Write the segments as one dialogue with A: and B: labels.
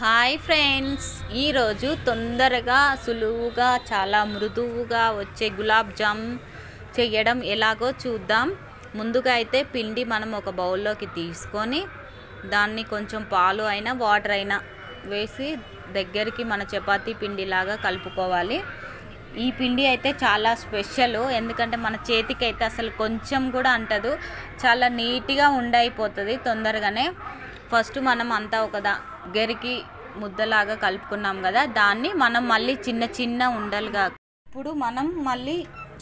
A: Hi friends. ఈరోజు తొందరగా సులువుగా చాలా మృదువుగా వచ్చే గులాబ్ జామ్ చేయడం ఎలాగో చూద్దాం. ముందుగా అయితే పిండి మనం ఒక బౌల్లోకి తీసుకొని దాన్ని కొంచెం పాలు అయినా వాటర్ అయినా వేసి దగ్గరికి మన చపాతీ పిండిలాగా కలుపుకోవాలి. ఈ పిండి అయితే చాలా స్పెషల్. ఎందుకంటే మన చేతికి అయితే అసలు కొంచెం కూడా అంటదు. చాలా నీట్గా ఉండైపోతుంది తొందరగానే. ఫస్ట్ మనం అంతా ఒకదా గరికి ముద్దలాగా కలుపుకున్నాం కదా దాన్ని మనం మళ్ళీ చిన్న చిన్న ఉండలుగా. ఇప్పుడు మనం మళ్ళీ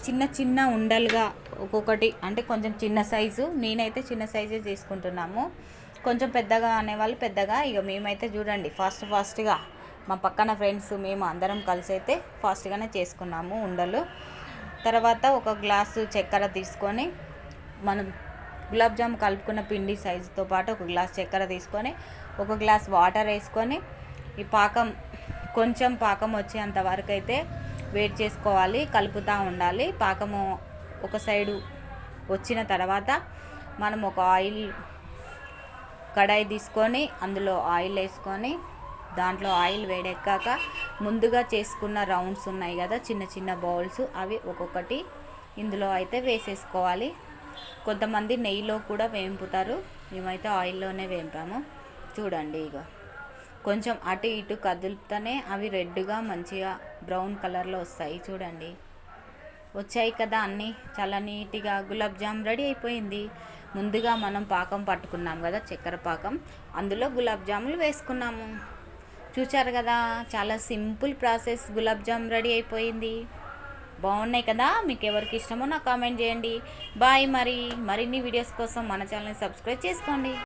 A: చిన్న చిన్న ఉండలుగా ఒక్కొక్కటి అంటే కొంచెం చిన్న సైజు నేనైతే చిన్న సైజే తీసుకుంటున్నాము కొంచెం పెద్దగా అనేవాళ్ళు పెద్దగా ఇక మేమైతే చూడండి ఫాస్ట్ ఫాస్ట్గా మా పక్కన ఫ్రెండ్స్ మేము అందరం కలిసి అయితే ఫాస్ట్గానే చేసుకున్నాము ఉండలు. తర్వాత ఒక గ్లాసు చక్కెర తీసుకొని మనం గులాబ్ జామ్ కలుపుకున్న పిండి సైజుతో పాటు ఒక గ్లాస్ చక్కెర తీసుకొని ఒక గ్లాస్ వాటర్ వేసుకొని ఈ పాకం కొంచెం పాకం వచ్చేంత వరకు అయితే వెయిట్ చేసుకోవాలి కలుపుతూ ఉండాలి. పాకము ఒక సైడు వచ్చిన తర్వాత మనం ఒక ఆయిల్ కడాయి తీసుకొని అందులో ఆయిల్ వేసుకొని దాంట్లో ఆయిల్ వేడెక్కాక ముందుగా చేసుకున్న రౌండ్స్ ఉన్నాయి కదా చిన్న చిన్న బౌల్స్ అవి ఒక్కొక్కటి ఇందులో అయితే వేసేసుకోవాలి. కొంతమంది నెయ్యిలో కూడా వేంపుతారు. మేమైతే ఆయిల్లోనే వేంపాము. చూడండి ఇక కొంచెం అటు ఇటు కదులుతూనే అవి రెడ్గా మంచిగా బ్రౌన్ కలర్లో వస్తాయి. చూడండి. వచ్చాయి కదా అన్నీ. చాలా నీట్గా గులాబ్ జామ్ రెడీ అయిపోయింది. ముందుగా మనం పాకం పట్టుకున్నాం కదా చక్కెర పాకం. అందులో గులాబ్ జాములు వేసుకున్నాము. చూచారు కదా చాలా simple process gulab jam ready అయిపోయింది. బాగున్నాయి కదా? మీకు ఎవరికి ఇష్టమో నాకు కామెంట్ చేయండి. బాయ్ మరి. మరిన్ని వీడియోస్ కోసం మన ఛానల్ని సబ్స్క్రైబ్ చేసుకోండి.